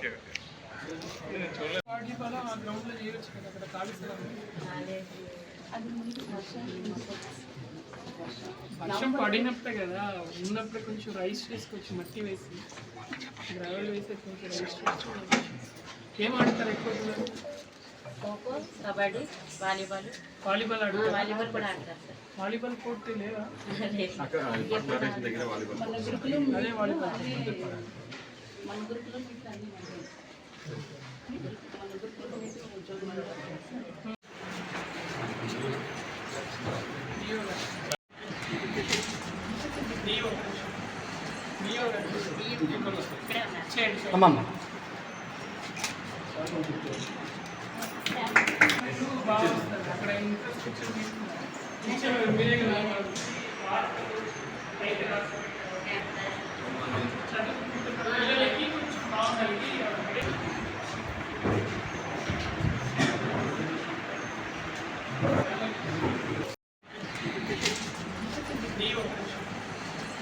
Okay. వర్షం పడినప్పుడే కదా ఉన్నప్పుడే కొంచెం రైస్ చేసుకోవచ్చు మట్టి వేసి గ్రావెల్ వేసి కొంచెం రైస్ ఏం ఆడతారు ఎక్కువ? ఖోఖో కబడ్డీ వాలీబాల్. వాలీబాల్ ఆడతారు? వాలీబాల్ కూడా ఆడతారు వాలీబాల్ కోర్ట్ లేదా? అదే వాలీబాల్. మన గురుకులో మీకు అన్ని. మన గురుకులో మీకు ఉద్యోగం. అమ్మమ్మ మీరే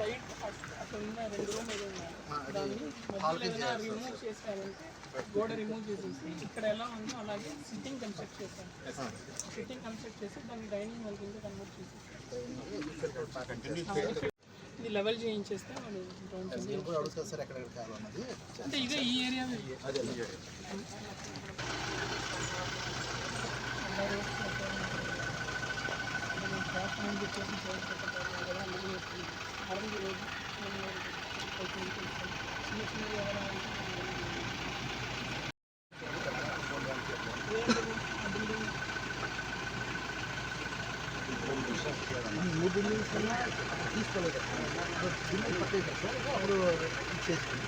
బయట అక్కడ ఉన్న రెండు రూమ్ ఏదో ఉన్నాయి దాన్ని రిమూవ్ చేసారంటే గోడ రిమూవ్ చేసేసి ఇక్కడ ఎలా ఉందో అలాగే సిట్టింగ్ కన్స్ట్రక్ట్ చేశాను సిట్టింగ్ కన్స్ట్రక్ట్ చేసి దాన్ని డైనింగ్ హాల్ కింద కన్వర్ట్ చేసేసి ఇది లెవెల్ చేయించేస్తే వాళ్ళు అంటే ఇదే ఈ ఏరియా మూడు బిల్డింగ్స్ కన్నా తీసుకోలేదు బిల్డింగ్ పట్టేసారు సార్ అప్పుడు ఇచ్చేసుకుంది